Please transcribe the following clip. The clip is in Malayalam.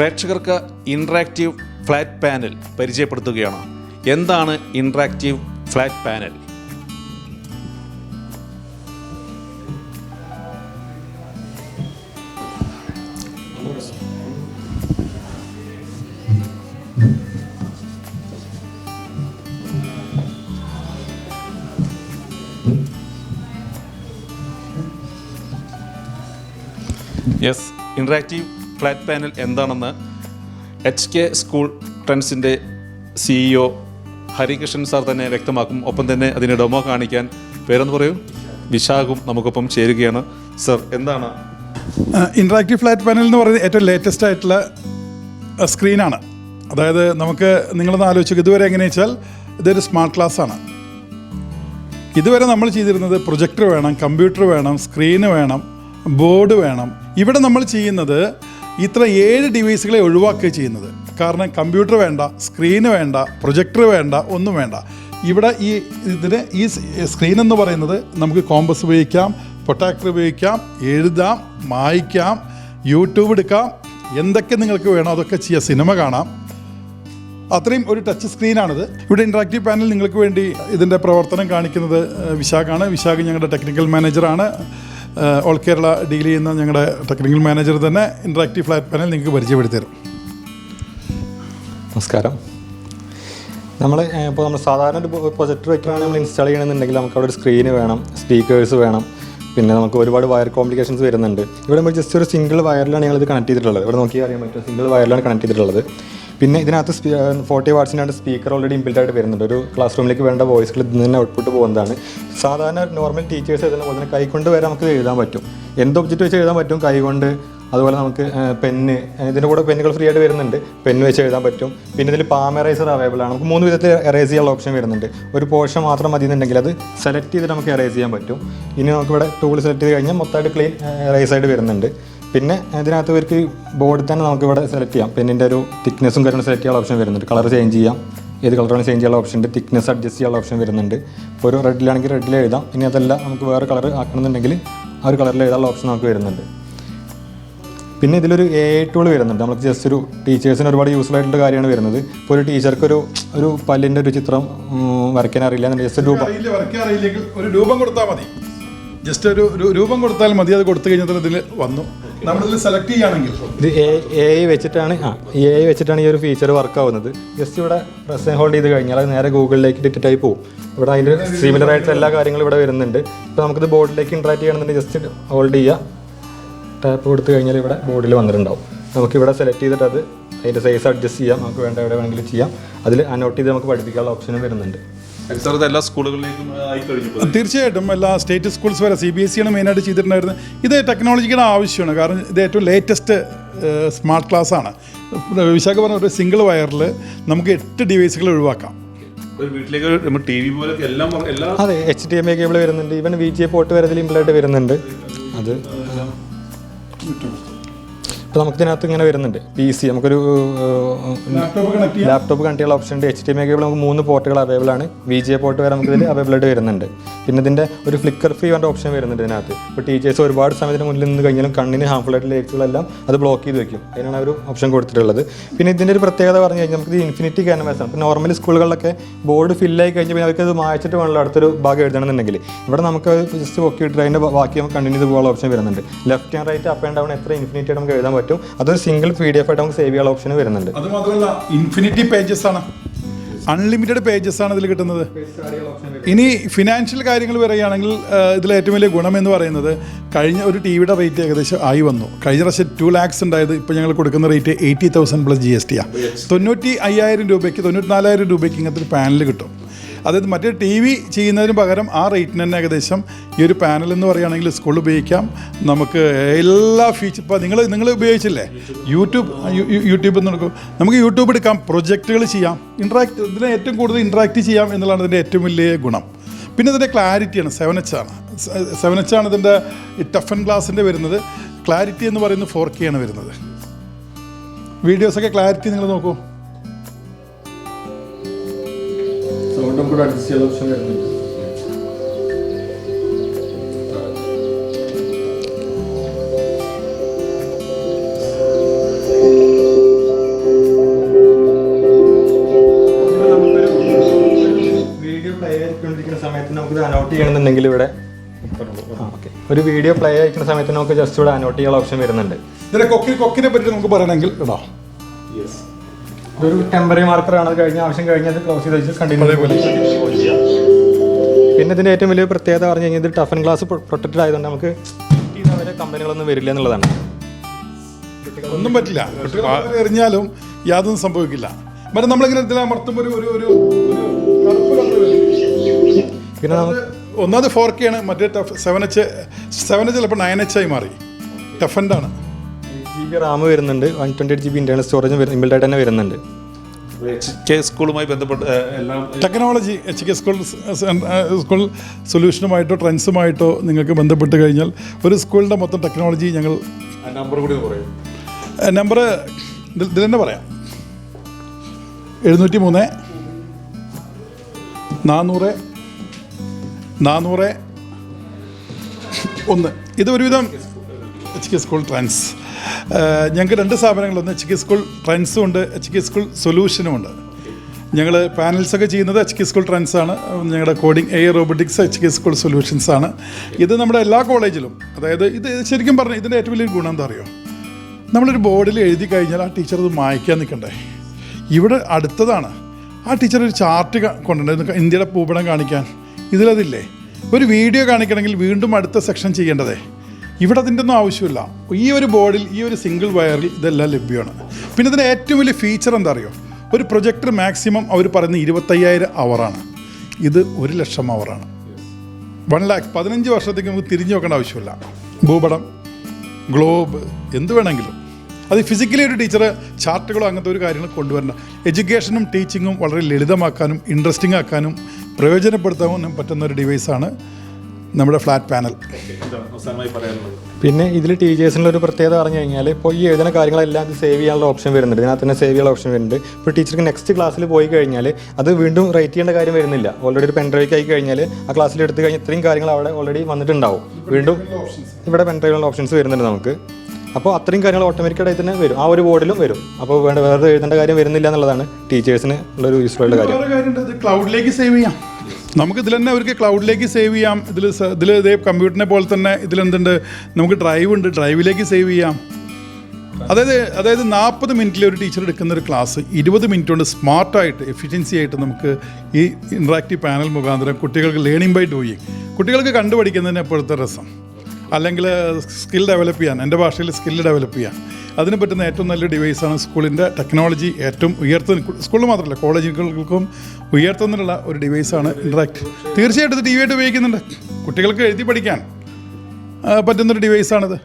പ്രേക്ഷകർക്ക് ഇൻട്രാക്റ്റീവ് ഫ്ലാറ്റ് പാനൽ പരിചയപ്പെടുത്തുകയാണ്. എന്താണ് interactive flat panel yes interactive flat panel എന്താണെന്ന് എച്ച് കെ സ്കൂൾ ട്രെൻഡ്സിന്റെ സിഇഒ ഹരികൃഷ്ണൻ സാർ തന്നെ വ്യക്തമാക്കും. ഒപ്പം തന്നെ അതിന് ഡെമോ കാണിക്കാൻ പേരെന്ന് പറയൂ. വിശാഖും നമുക്കൊപ്പം ചേരുകയാണ്. സർ എന്താണ്? ഇൻട്രാക്റ്റീവ് ഫ്ലാറ്റ് പാനൽ എന്ന് പറയുന്നത് ഏറ്റവും ലേറ്റസ്റ്റ് ആയിട്ടുള്ള സ്ക്രീനാണ് അതായത് നമുക്ക് നിങ്ങളൊന്ന് ആലോചിക്കുക ഇതുവരെ എങ്ങനെയാ വെച്ചാൽ ഇതൊരു സ്മാർട്ട് ക്ലാസ് ആണ്. ഇതുവരെ നമ്മൾ ചെയ്തിരുന്നത് പ്രൊജക്ടർ വേണം കമ്പ്യൂട്ടർ വേണം സ്ക്രീന് വേണം ബോർഡ് വേണം. ഇവിടെ നമ്മൾ ചെയ്യുന്നത് ഇത്ര ഏഴ് ഡിവൈസുകളെ ഒഴിവാക്കുകയാണ് ചെയ്യുന്നത്. കാരണം കമ്പ്യൂട്ടർ വേണ്ട സ്ക്രീന് വേണ്ട പ്രൊജക്ടർ വേണ്ട ഒന്നും വേണ്ട. ഇവിടെ ഈ ഇതിന് ഈ സ്ക്രീൻ എന്ന് പറയുന്നത് നമുക്ക് കോമ്പസ് ഉപയോഗിക്കാം പൊട്ടാക്ടർ ഉപയോഗിക്കാം എഴുതാം മായ്ക്കാം യൂട്യൂബ് എടുക്കാം എന്തൊക്കെ നിങ്ങൾക്ക് വേണോ അതൊക്കെ ചെയ്യാം. സിനിമ കാണാം. അത്രയും ഒരു ടച്ച് സ്ക്രീനാണിത് ഇവിടെ ഇൻട്രാക്റ്റീവ് പാനൽ നിങ്ങൾക്ക് വേണ്ടി ഇതിന്റെ പ്രവർത്തനം കാണിക്കുന്നത് വിശാഖാണ്. വിശാഖ് ഞങ്ങളുടെ ടെക്നിക്കൽ മാനേജറാണ് ഓൾ കേരള ഡീൽ ചെയ്യുന്ന ഞങ്ങളുടെ ടെക്നിക്കൽ മാനേജർ തന്നെ ഇൻട്രാക്റ്റീവ് ഫ്ലാറ്റ് പാനൽ നിങ്ങൾക്ക് പരിചയപ്പെടുത്തി തരും നമസ്കാരം നമ്മൾ ഇപ്പോൾ നമ്മൾ സാധാരണ ഒരു പ്രൊജക്ടർ വയ്ക്കുകയാണെങ്കിൽ നമ്മൾ ഇൻസ്റ്റാൾ ചെയ്യണമെന്നുണ്ടെങ്കിൽ നമുക്ക് അവിടെ ഒരു സ്ക്രീന് വേണം സ്പീക്കേഴ്സ് വേണം പിന്നെ നമുക്ക് ഒരുപാട് വയർ കോംപ്ലിക്കേഷൻസ് വരുന്നുണ്ട്. ഇവിടെ നമ്മൾ ജസ്റ്റ് ഒരു സിംഗിൾ വയറിലാണ് ഇത് കണക്ട് ചെയ്തിട്ടുള്ളത്. ഇവിടെ നോക്കിയാൽ അറിയാൻ പറ്റും സിംഗിൾ വയറിലാണ് കണക്ട് ചെയ്തിട്ടുള്ളത്. പിന്നെ ഇതിനകത്ത് ഫോർട്ടി വാട്സിന്റെ സ്പീക്കർ ഓൾറെഡി ഇൻബിൽറ്റ് ആയിട്ട് വരുന്നുണ്ട്. ഒരു ക്ലാസ് റൂമിലേക്ക് വേണ്ട വോയിസുകൾ ഇതിൽ നിന്ന് ഔട്ട്പുട്ട് പോകുന്നതാണ്. സാധാരണ നോർമൽ ടീച്ചേഴ്സ് എഴുതുന്ന പോലെ തന്നെ കൈകൊണ്ട് വരെ നമുക്ക് എഴുതാൻ പറ്റും. എന്ത് ഒബ്ജക്റ്റ് വെച്ച് എഴുതാൻ പറ്റും? കൈകൊണ്ട്. അതുപോലെ നമുക്ക് പെന്ന് ഇതിന്റെ കൂടെ പെന്നുകൾ ഫ്രീ ആയിട്ട് വരുന്നുണ്ട്. പെന്ന് വെച്ച് എഴുതാൻ പറ്റും. പിന്നെ ഇതിൽ പാം എറേസർ അവൈലബിൾ ആണ്. നമുക്ക് മൂന്ന് വിധത്തിൽ എറേസ് ചെയ്യാനുള്ള ഓപ്ഷൻ വരുന്നുണ്ട്. ഒരു പോർഷൻ മാത്രം മതി എന്നുണ്ടെങ്കിൽ അത് സെലക്ട് ചെയ്തിട്ട് നമുക്ക് എറേസ് ചെയ്യാൻ പറ്റും. ഇനി നമുക്ക് ഇവിടെ ടൂൾ സെലക്ട് ചെയ്ത് കഴിഞ്ഞാൽ മൊത്തമായിട്ട് ക്ലീൻ എറേസ് ആയിട്ട് വരുന്നുണ്ട്. പിന്നെ ഇതിനകത്ത് ഇവർക്ക് ബോർഡിൽ തന്നെ നമുക്ക് ഇവിടെ സെലക്ട് ചെയ്യാം പെന്നിന്റെ ഒരു തിക്നെസ്സും കാര്യങ്ങളും സെലക്ട് ചെയ്യാൻ ഓപ്ഷൻ വരുന്നുണ്ട്. കളർ ചേഞ്ച് ചെയ്യാം. ഏത് കളറാണ് ചേഞ്ച് ചെയ്യാനുള്ള ഓപ്ഷൻ ഉണ്ട്. തിക്നെസ് അഡ്ജസ്റ്റ് ചെയ്യാനുള്ള ഓപ്ഷൻ വരുന്നുണ്ട്. ഇപ്പോൾ ഒരു റെഡിലാണെങ്കിൽ റെഡിൽ എഴുതാം. ഇനി അതല്ല നമുക്ക് വേറെ കളർ ആക്കണമെന്നുണ്ടെങ്കിൽ ആ ഒരു കളറിൽ എഴുതാനുള്ള ഓപ്ഷൻ നമുക്ക് വരുന്നുണ്ട്. പിന്നെ ഇതിലൊരു എ ഐ ടൂൾ വരുന്നുണ്ട്. നമുക്ക് ജസ്റ്റ് ഒരു ടീച്ചേഴ്സിന് ഒരുപാട് യൂസ്ഫുൾ ആയിട്ടുള്ള കാര്യമാണ് വരുന്നത്. ഇപ്പോൾ ഒരു ടീച്ചർക്ക് ഒരു ഒരു പല്ലിന്റെ ഒരു ചിത്രം വരയ്ക്കാൻ അറിയില്ല ജസ്റ്റ് രൂപം വരയ്ക്കാൻ അറിയില്ലെങ്കിൽ ഒരു രൂപം കൊടുത്താൽ മതി. ജസ്റ്റ് ഒരു രൂപം കൊടുത്താൽ മതി. അത് കൊടുത്തു കഴിഞ്ഞാൽ ഇതിൽ വന്നു. നമ്മളിതിൽ സെലക്ട് ചെയ്യുകയാണെങ്കിൽ. ഇത് എ ഐ വെച്ചിട്ടാണ് ആ എ ഐ വെച്ചിട്ടാണ് ഈ ഒരു ഫീച്ചർ വർക്ക് ആവുന്നത്. ജസ്റ്റ് ഇവിടെ പ്രസ് ഹോൾഡ് ചെയ്ത് കഴിഞ്ഞാൽ നേരെ ഗൂഗിളിലേക്ക് ഡിറ്റക്റ്റ് ആയി പോകും ഇവിടെ അതിന്റെ സിമിലർ ആയിട്ടുള്ള എല്ലാ കാര്യങ്ങളും ഇവിടെ വരുന്നുണ്ട്. ഇപ്പോൾ നമുക്കിത് ബോർഡിലേക്ക് ഇൻട്രാക്ട് ചെയ്യണമെന്നുണ്ടെങ്കിൽ ജസ്റ്റ് ഹോൾഡ് ചെയ്യുക. ടാപ്പ് കൊടുത്തു കഴിഞ്ഞാൽ ഇവിടെ ബോർഡിൽ വന്നിട്ടുണ്ടാവും. നമുക്ക് ഇവിടെ സെലക്ട് ചെയ്തിട്ട് അത് അതിന്റെ സൈസ് അഡ്ജസ്റ്റ് ചെയ്യാം. നമുക്ക് വേണ്ട എവിടെ വേണമെങ്കിലും ചെയ്യാം. അതിൽ അനോട്ട് ചെയ്ത് നമുക്ക് പഠിപ്പിക്കാനുള്ള ഓപ്ഷനും വരുന്നുണ്ട്. എല്ലാ സ്കൂളുകളിലേക്കും ആയി കഴിഞ്ഞു തീർച്ചയായിട്ടും എല്ലാ സ്റ്റേറ്റ് സ്കൂൾസ് വരെ സി ബി എസ് സിയാണ് മെയിനായിട്ട് ചെയ്തിട്ടുണ്ടായിരുന്നത് ഇത് ടെക്നോളജിയുടെ ആവശ്യമാണ്. കാരണം ഇത് ഏറ്റവും ലേറ്റസ്റ്റ് സ്മാർട്ട് ക്ലാസ് ആണ്. വിശാഖ പറഞ്ഞ ഒരു സിംഗിൾ വയറിൽ നമുക്ക് എട്ട് ഡിവൈസുകൾ ഒഴിവാക്കാം. ഒരു വീട്ടിലേക്ക് നമ്മൾ ടി വി പോലെ എല്ലാം അതെ H D M I cable വരുന്നുണ്ട്. Even V G A port വരെ ഇതിൽ ഇമ്പിളായിട്ട് വരുന്നുണ്ട്. അത്. ഇപ്പോൾ നമുക്ക് ഇതിനകത്ത് ഇങ്ങനെ വരുന്നുണ്ട്. പി സി നമുക്കൊരു ലാപ്ടോപ്പ് കണക്ട് ചെയ്യാം. ലാപ്ടോപ്പ് കണക്ട് ചെയ്യാനുള്ള ഓപ്ഷൻ ഉണ്ട്. എച്ച് ഡി എം കേബിൾ നമുക്ക് മൂന്ന് പോർട്ടുകൾ അവൈലബിൾ ആണ്. വി ജി എ പോർട്ട് വരെ നമുക്ക് ഇതിൽ അവൈലബിൾ ആയിട്ട് വരുന്നുണ്ട്. പിന്നെ ഇതിന്റെ ഒരു ഫ്ലിക്കർ ഫ്രീ വേണ്ട ഓപ്ഷൻ വരുന്നുണ്ട് ഇതിനകത്ത്. ഇപ്പോൾ ടീച്ചേഴ്സ് ഒരുപാട് സമയത്തിന് മുന്നിൽ നിന്ന് കഴിഞ്ഞാലും കണ്ണിന് ഹാർംഫുൾ ആയിട്ടുള്ള ലൈറ്റുകളെല്ലാം അത് ബ്ലോക്ക് ചെയ്ത് വെക്കും. അതിനാണ് ഒരു ഓപ്ഷൻ കൊടുത്തിട്ടുള്ളത്. പിന്നെ ഇതിന്റെ ഒരു പ്രത്യേകത പറഞ്ഞു കഴിഞ്ഞാൽ നമുക്ക് ഇത് ഇൻഫിനിറ്റി ക്യാൻവാസ് ആണ്. ഇപ്പോൾ നോർമലി സ്കൂളുകളിലൊക്കെ ബോർഡ് ഫില്ലായി കഴിഞ്ഞാൽ പിന്നെ അവർക്ക് അത് മായച്ചിട്ട് വേണമല്ലോ അടുത്തൊരു ഭാഗം എഴുതണമെന്നുണ്ടെങ്കിൽ. ഇവിടെ നമുക്ക് ജസ്റ്റ് പൊക്കി ഇട്ടിട്ട് അതിന്റെ ബാക്കി നമുക്ക് കണ്ടിന്യൂ പോകാനുള്ള ഓപ്ഷൻ വരുന്നുണ്ട്. Left and right up and down എത്ര ഇൻഫിനിറ്റി നമുക്ക് എഴുതാൻ പറ്റും. അതൊരു സിംഗിൾ പി ഡി എഫ് ആയിട്ട് നമുക്ക് സേവ് ചെയ്യാനുള്ള ഓപ്ഷൻ വരുന്നുണ്ട്. മാത്രമല്ല ഇൻഫിനിറ്റി പേജസ് ആണ്. അൺലിമിറ്റഡ് പേജസ് ആണ് ഇതിൽ കിട്ടുന്നത്. ഇനി ഫിനാൻഷ്യൽ കാര്യങ്ങൾ പറയുകയാണെങ്കിൽ ഇതിൽ ഏറ്റവും വലിയ ഗുണം എന്ന് പറയുന്നത് കഴിഞ്ഞ ഒരു ടി വിയുടെ റേറ്റ് ഏകദേശം ആയി വന്നു. കഴിഞ്ഞ പ്രാവശ്യം ടു ലാക്സ് ഉണ്ടായത് ഇപ്പോൾ ഞങ്ങൾ കൊടുക്കുന്ന rate eighty thousand plus G S T ആണ് തൊണ്ണൂറ്റി അയ്യായിരം രൂപയ്ക്ക് തൊണ്ണൂറ്റി നാലായിരം രൂപയ്ക്ക് ഇങ്ങനത്തെ ഒരു പാനൽ കിട്ടും. അതായത് മറ്റേ ടി വി ചെയ്യുന്നതിന് പകരം ആ റേറ്റിന് തന്നെ ഏകദേശം ഈ ഒരു പാനൽ എന്ന് പറയുകയാണെങ്കിൽ സ്കൂളിൽ ഉപയോഗിക്കാം. നമുക്ക് എല്ലാ ഫീച്ചർ ഇപ്പോൾ നിങ്ങൾ നിങ്ങൾ ഉപയോഗിച്ചില്ലേ? യൂട്യൂബ് യൂട്യൂബ് എന്ന് എടുക്കും നമുക്ക് യൂട്യൂബ് എടുക്കാം. പ്രൊജക്റ്റുകൾ ചെയ്യാം. ഇൻട്രാക്ട് ഇതിനെ ഏറ്റവും കൂടുതൽ ഇൻട്രാക്ട് ചെയ്യാം എന്നുള്ളതാണ് ഇതിന്റെ ഏറ്റവും വലിയ ഗുണം. പിന്നെ ഇതിന്റെ ക്ലാരിറ്റിയാണ് സെവൻ എച്ച് ആണ്. സെവൻ എച്ച് ആണ് ഇതിന്റെ ടഫ് ആൻഡ് ഗ്ലാസിന്റെ വരുന്നത്. ക്ലാരിറ്റി എന്ന് പറയുന്നത് ഫോർ കെ ആണ് വരുന്നത്. വീഡിയോസൊക്കെ ക്ലാരിറ്റി നിങ്ങൾ നോക്കൂ. കൂടെ അടുത്ത ഇലക്ഷൻ വരുന്നുണ്ട് അനോട്ട് ചെയ്യണമെന്നുണ്ടെങ്കിൽ ഇവിടെ ഒരു വീഡിയോ പ്ലേ അയക്കുന്ന സമയത്ത് നമുക്ക് ജസ്റ്റ് ഇവിടെ അനോട്ട് ചെയ്യാനുള്ള ഓപ്ഷൻ വരുന്നുണ്ട്. ഇതിനെ കൊക്കിനെ പറ്റി നമുക്ക് പറയണമെങ്കിൽ ഇടാം യെസ് ഇതൊരു ടെമ്പററി ആണ്. അത് കഴിഞ്ഞ ആവശ്യം കഴിഞ്ഞാൽ ക്ലോസ് ചെയ്ത് വെച്ച് കണ്ടിന്യൂ പോലെ പിന്നെ ഇതിന്റെ ഏറ്റവും വലിയ പ്രത്യേകത പറഞ്ഞു കഴിഞ്ഞാൽ ഇത് ടഫൻ ഗ്ലാസ് പ്രൊട്ടക്റ്റഡ് ആയതുകൊണ്ട് നമുക്ക് വരെ കമ്പനികളൊന്നും വരില്ല എന്നുള്ളതാണ്. ഒന്നും പറ്റില്ല. എറിഞ്ഞാലും യാതൊന്നും സംഭവിക്കില്ല. മറ്റേ നമ്മളിങ്ങനെ ഇതിൽ അമർത്തുമ്പോൾ ഒരു ഒരു പിന്നെ ഒന്നാമത് ഫോർ കെ ആണ്. മറ്റേ tough seven H seven H ചിലപ്പോൾ നയൻ എച്ച് ആയി മാറി. ടഫന്റെ ആണ്. ജി ബി റാം വരുന്നുണ്ട്. One twenty eight G B internal സ്റ്റോറേജും ഇമ്പിൾഡായിട്ട് തന്നെ വരുന്നുണ്ട്. എച്ച് കെ സ്കൂളുമായി ബന്ധപ്പെട്ട് എല്ലാം technology H K school school സൊല്യൂഷനുമായിട്ടോ ട്രെൻഡ്സുമായിട്ടോ നിങ്ങൾക്ക് ബന്ധപ്പെട്ട് കഴിഞ്ഞാൽ ഒരു സ്കൂളിന്റെ മൊത്തം ടെക്നോളജി ഞങ്ങൾ നമ്പർ കൂടി പറയും നമ്പർ ഇതിൽ തന്നെ പറയാം. എഴുന്നൂറ്റി മൂന്ന് നാനൂറ് നാനൂറ് ഒന്ന്. ഇത് ഒരുവിധം എച്ച് കെ സ്കൂൾ ട്രെൻഡ്സ് ഞങ്ങൾക്ക് രണ്ട് സ്ഥാപനങ്ങളൊന്ന് എച്ച് കെ സ്കൂൾ ട്രെൻസും ഉണ്ട്. എച്ച് കെ സ്കൂൾ സൊല്യൂഷനും ഉണ്ട്. ഞങ്ങൾ പാനൽസൊക്കെ ചെയ്യുന്നത് എച്ച് കെ സ്കൂൾ ട്രെൻസ് ആണ്. ഞങ്ങളുടെ coding air robotics H K school solutions ആണ്. ഇത് നമ്മുടെ എല്ലാ കോളേജിലും അതായത് ഇത് ശരിക്കും പറഞ്ഞു ഇതിന്റെ ഏറ്റവും വലിയൊരു ഗുണം എന്താ അറിയോ? നമ്മളൊരു ബോർഡിൽ എഴുതി കഴിഞ്ഞാൽ ആ ടീച്ചർ അത് മായ്ക്കാൻ നിൽക്കണ്ടേ? ഇവിടെ അടുത്തതാണ്. ആ ടീച്ചർ ഒരു ചാർട്ട് കൊണ്ടുണ്ട് ഇന്ത്യയുടെ ഭൂപടം കാണിക്കാൻ. ഇതിലതില്ലേ? ഒരു വീഡിയോ കാണിക്കണമെങ്കിൽ വീണ്ടും അടുത്ത സെക്ഷൻ ചെയ്യേണ്ടതേ? ഇവിടെ അതിന്റെ ഒന്നും ആവശ്യമില്ല. ഈ ഒരു ബോർഡിൽ ഈ ഒരു സിംഗിൾ വയറിൽ ഇതെല്ലാം ലഭ്യമാണ്. പിന്നെ ഇതിന്റെ ഏറ്റവും വലിയ ഫീച്ചർ എന്താ അറിയോ? ഒരു പ്രൊജക്ടർ മാക്സിമം അവർ പറയുന്ന ഇരുപത്തയ്യായിരം അവറാണ് ഇത് ഒരു ലക്ഷം അവറാണ് വൺ ലാക്ക് പതിനഞ്ച് വർഷത്തേക്ക് നമുക്ക് തിരിഞ്ഞു നോക്കേണ്ട ആവശ്യമില്ല. ഭൂപടം ഗ്ലോബ് എന്ത് വേണമെങ്കിലും. അത് ഫിസിക്കലി ഒരു ടീച്ചർ ചാർട്ടുകളോ അങ്ങനത്തെ ഒരു കാര്യങ്ങൾ കൊണ്ടുവരണം എഡ്യൂക്കേഷനും ടീച്ചിങ്ങും വളരെ ലളിതമാക്കാനും ഇൻട്രസ്റ്റിംഗ് ആക്കാനും പ്രയോജനപ്പെടുത്താനും പറ്റുന്ന ഒരു ഡിവൈസാണ് നമ്മുടെ ഫ്ലാറ്റ് പാനൽ. പിന്നെ ഇതിൽ ടീച്ചേഴ്സിന്റെ ഒരു പ്രത്യേകത പറഞ്ഞു കഴിഞ്ഞാൽ ഇപ്പോൾ ഈ എഴുതുന്ന കാര്യങ്ങളെല്ലാം ഇത് സേവ് ചെയ്യാനുള്ള ഓപ്ഷൻ വരുന്നുണ്ട്. ഇതിനകത്ത് തന്നെ സേവ് ചെയ്യാനുള്ള ഓപ്ഷൻ വരുന്നുണ്ട്. ഇപ്പോൾ ടീച്ചർക്ക് നെക്സ്റ്റ് ക്ലാസ്സിൽ പോയി കഴിഞ്ഞാൽ അത് വീണ്ടും റൈറ്റ് ചെയ്യേണ്ട കാര്യം വരുന്നില്ല. ഓൾറെഡി ഒരു പെൻഡ്രൈവ് ആയി കഴിഞ്ഞാൽ ആ ക്ലാസ്സിൽ എടുത്തു കഴിഞ്ഞാൽ ഇത്രയും കാര്യങ്ങൾ അവിടെ ഓൾറെഡി വന്നിട്ടുണ്ടാവും. വീണ്ടും ഇവിടെ പെൻഡ്രൈവിലുള്ള ഓപ്ഷൻസ് വരുന്നുണ്ട് നമുക്ക്. അപ്പോൾ അത്രയും കാര്യങ്ങൾ ഓട്ടോമാറ്റിക്കായിട്ട് തന്നെ വരും. ആ ഒരു ബോർഡിലും വരും. അപ്പോൾ വേണ്ട വേറെ എഴുതേണ്ട കാര്യം വരുന്നില്ല എന്നുള്ളതാണ് ടീച്ചേഴ്സിന് ഉള്ളൊരു യൂസ്ഫുൾ ആയിട്ടുള്ള കാര്യം. ക്ലൗഡിലേക്ക് സേവ് ചെയ്യാം. നമുക്ക് ഇതിൽ തന്നെ അവർക്ക് ക്ലൗഡിലേക്ക് സേവ് ചെയ്യാം. ഇതിൽ ഇതിൽ ഇതേ കമ്പ്യൂട്ടറിനെ പോലെ തന്നെ ഇതിലെന്തുണ്ട്? നമുക്ക് ഡ്രൈവ് ഉണ്ട്. ഡ്രൈവിലേക്ക് സേവ് ചെയ്യാം. അതായത് അതായത് നാൽപ്പത് മിനിറ്റിൽ ഒരു ടീച്ചർ എടുക്കുന്ന ഒരു ക്ലാസ് ഇരുപത് മിനിറ്റ് കൊണ്ട് സ്മാർട്ടായിട്ട് എഫിഷ്യൻസി ആയിട്ട് നമുക്ക് ഈ ഇൻട്രാക്റ്റീവ് പാനൽ മുഖാന്തരം കുട്ടികൾക്ക് ലേണിംഗ് ബൈ ഡൂയിങ് കുട്ടികൾക്ക് കണ്ടുപഠിക്കുന്നതിന് എപ്പോഴത്തെ രസം? അല്ലെങ്കിൽ സ്കിൽ ഡെവലപ്പ് ചെയ്യാൻ എന്റെ ഭാഷയിൽ സ്കിൽ ഡെവലപ്പ് ചെയ്യാൻ. അതിന് പറ്റുന്ന ഏറ്റവും നല്ല ഡിവൈസാണ് സ്കൂളിന്റെ ടെക്നോളജി ഏറ്റവും ഉയർത്തുന്ന സ്കൂളിൽ മാത്രമല്ല കോളേജുകൾക്കും ഉയർത്തുന്നതിനുള്ള ഒരു ഡിവൈസാണ് ഇൻട്രാക്ട് തീർച്ചയായിട്ടും ഇത് ടി വി ആയിട്ട് ഉപയോഗിക്കുന്നുണ്ട്. കുട്ടികൾക്ക് എഴുതി പഠിക്കാൻ പറ്റുന്നൊരു ഡിവൈസാണിത്.